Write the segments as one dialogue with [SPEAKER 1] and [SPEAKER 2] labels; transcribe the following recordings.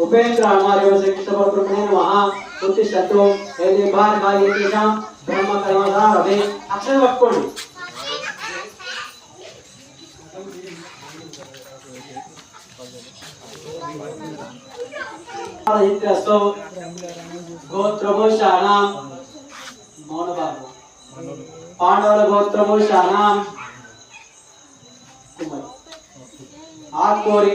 [SPEAKER 1] उपेन्द्र हमारे वसे कृष्ण प्रभु वहाँ उनके शत्रु ऐसे बार बार ये केशा ब्रह्म कर्मधार अभी अक्षर वक्कोण इत्यस्तो गोत्रमो शानाम मौन बाबू पांडवल गोत्रमो शानाम कुमार आकोरी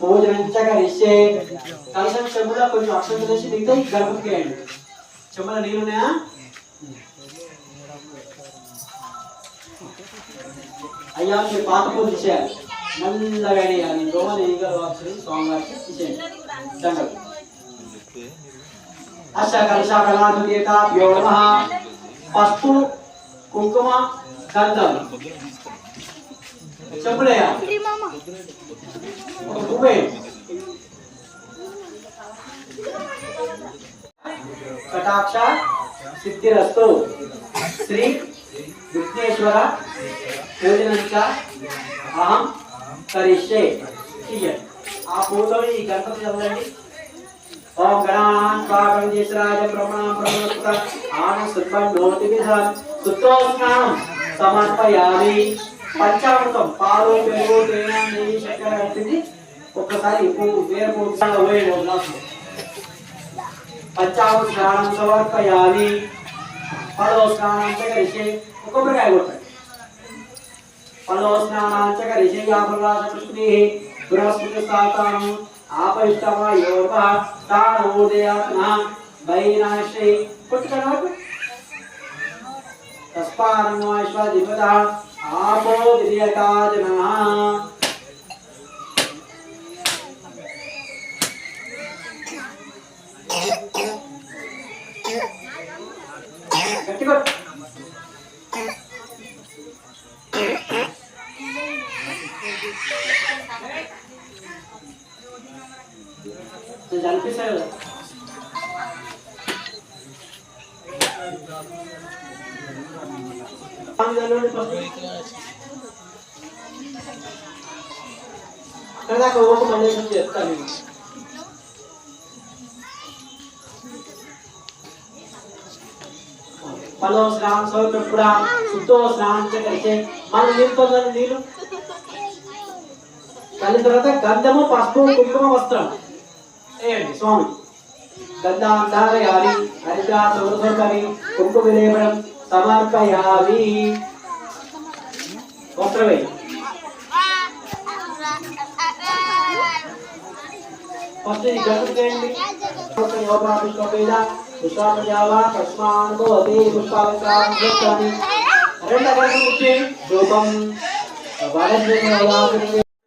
[SPEAKER 1] చ కరిష్యే కలశం చెంబులో కొంచెం అక్షరం చేసి మిగతా గణపతికి వేయండి చెంబుల నీళ్ళు ఉన్నాయా అయ్యా మీరు పాత పూజ చేయాలి. నల్లగా వేయాలి. దోమలు ఈగలు అక్షరం స్వామివారికి ఇచ్చేయండి. దండలు అష్ట కలశ కళాధిదేవతాభ్యో నమ. పసుపు కుంకుమ గంధం చెంబులయ్యా ఒక పువ్వే కటాక్ష సిద్ధిరస్తు శ్రీ విఘ్నేశ్వర పూజనంచ అహం కరిష్యే. ఆ పూలో ఈ గణపతి చదవండి. ఓం గణానాం స్వాగం చేసరాజ బ్రహ్మణాం బ్రహ్మణస్పత ఆనం సుత్పన్నోతి విధాం సుత్తోస్నానం సమర్పయామి. పంచామృతం. పాలు పెరుగు తేనె నెయ్యి చక్కెర కలిపింది. ఒక్కసారి పువ్వు వేరే పోయి పోయేది పంచామృత స్నానం సమర్పయామి పదో స్నానం చకరిషే ఒక్కొక్కరికాయ కొట్టండి. పదో స్నానం చకరిషే యాభరాజ కృష్ణి బృహస్పతి స్థాతానం ఆపరిష్టమ యోగ స్థానోదయాత్న బైనాశ్రీ కొట్టుకున్నాడు తస్మాన్వాశ్వధిపత ఆపో విరియకాజన గట్టిగా కనిపిస్తాయి కదా అక్కడ దాకా ఒక మళ్ళీ చెప్తాను నేను. ఫలో స్నానం సౌకర్యం కూడా శుద్ధో స్నానం కలిసే మళ్ళీ నీళ్ళు పొందాలి నీళ్ళు కలిసిన తర్వాత గంధము పసుపు కుంకుమ వస్త్రం వేయండి స్వామి గంధాంధారయాలి హరిద్రా సౌరసౌకరి కుంకుమ విలేపనం సమర్పయామి వస్త్రమే ఫస్ట్ ఇది గణపతి చేయండి యోగాభిష్పేద పుష్పాపజావ పశ్మానుభవతి పుష్పాలంకారం చేస్తాను రెండో గణపతి ముఖ్యం రూపం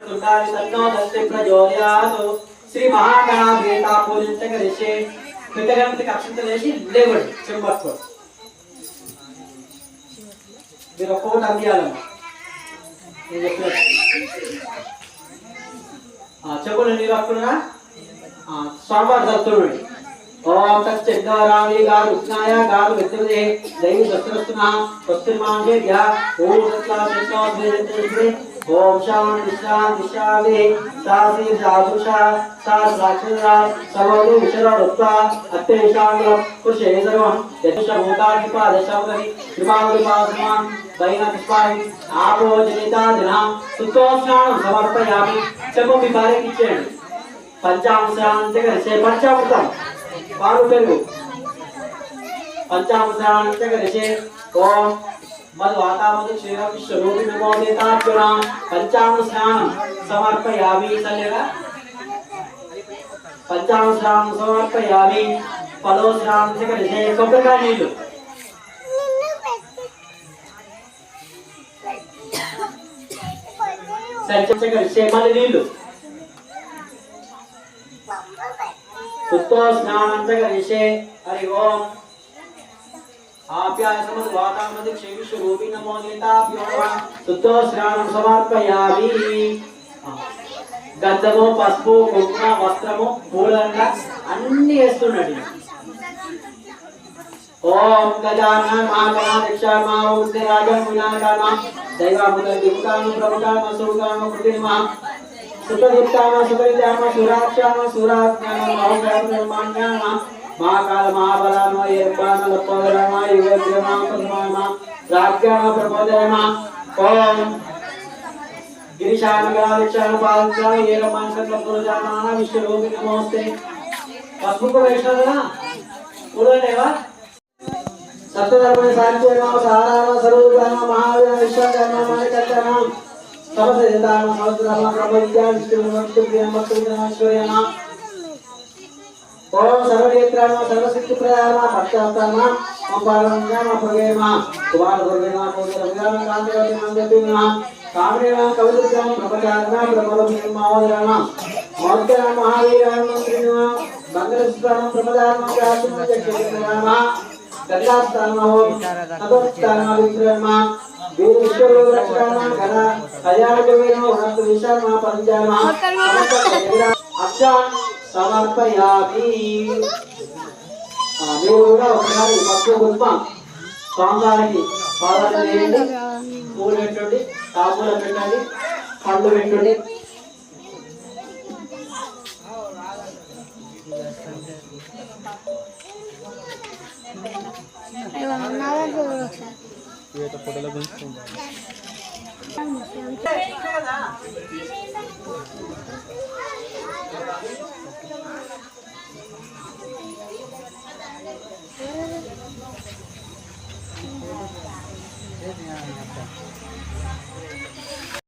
[SPEAKER 1] ఉండాలి తన్నో దస్తి ప్రజోదయాతు శ్రీ మహాగణాధీత పూజించగలిసే కృతగణపతికి అక్షంతలు వేసి లేవండి చెంబట్టుకోండి మీరు ఒక్కొక్కటి అందియాలమ్మా నేను చెప్పినట్టు చెప్పులు నీళ్ళు వస్తున్నా స్వామివారి దత్తుడు ఓం తచ్చందారామి గారు ఉష్ణాయ గారు విద్యతే దైవ దస్తుస్తున్నా స్వస్తిర్మాంగే యా ఓం తత్లాశేషోద్వేదంతే ఓం శాంతి శాంతి శాంతి సాసి సాధుషా సా సాక్షిరా సర్వోది విశరవృత్వ అత్తేషాంగం కుషే సర్వం. యతుష భూతాని పాదశౌకరి కృపావలి పాసమాన్ వైన పుష్పాయి ఆపో జనితా దినం సుతోష్ణానం సమర్పయామి చెప్పు మీ భార్యకి ఇచ్చేయండి. పంచాంశాంతి కలిసే పంచామృతం. పాలు పెరుగు. పంచాంశాంతి కలిసే ఓం మధు వాతామధు పంచాంగ స్నానం సమర్పయామి సల్లేగా పంచాంగ స్నానం సమర్పయామి ఫలో స్నానం కొబ్బరికాయ నీళ్ళు సరిచ మళ్ళీ నీళ్ళు స్నానం హరి ఓం ఆప్యాయ సమద్ వాతామది క్షేమిషు రూపి నమో. దేతాభ్యో శుద్ధో స్నానం సమర్పయామి గంధము పసుపు కుంకుమ వస్త్రము పూలంట అన్ని వేస్తున్నాడు ఓం గజాన మహాగణ దక్షామా ఉద్రాజం వినాయకామ దైవాముద దిక్కామ కృతిమ సురాక్షామ మహోగ్రామ నిర్మాణ్యామ మహాకాల మహాబలామ ఏర్పాల లపోదరమ యుగద్రమ పద్మామ రాజ్ఞామ ప్రమోదరమ ఓం గిరిశాన గణాధిక్షాన పాదక్షాన ఏరమాన సంకల్పజానాన విశ్వరూపి నమోస్తే పసుపు వేసినారా కూడలేవా సప్తధర్మ సాంఖ్యనామ సారామ మహావీర విశ్వకర్మ ఓం సర్వనేత్రామ సర్వశక్తి ప్రదాన పక్షాత్తమ ఓంపారంజామ ప్రగేమ కుమార దుర్గేమ పూజల విరామ కాంతివతి మంగతిమ కామేమ కవిత్రామ ప్రపచారణ బ్రహ్మల మావదరణ మౌర్తన మంగళస్థాన ప్రపదాన గంగాస్థానమో విక్రమ ఘన పంచామ సమర్పయామి. మీరు కూడా ఒకసారి భక్తుల పుష్ప. స్వామివారికి పాదాలు వేయండి. పూలు పెట్టండి తాపులు పెట్టండి పళ్ళు పెట్టండి. ఈత పొడల గురించి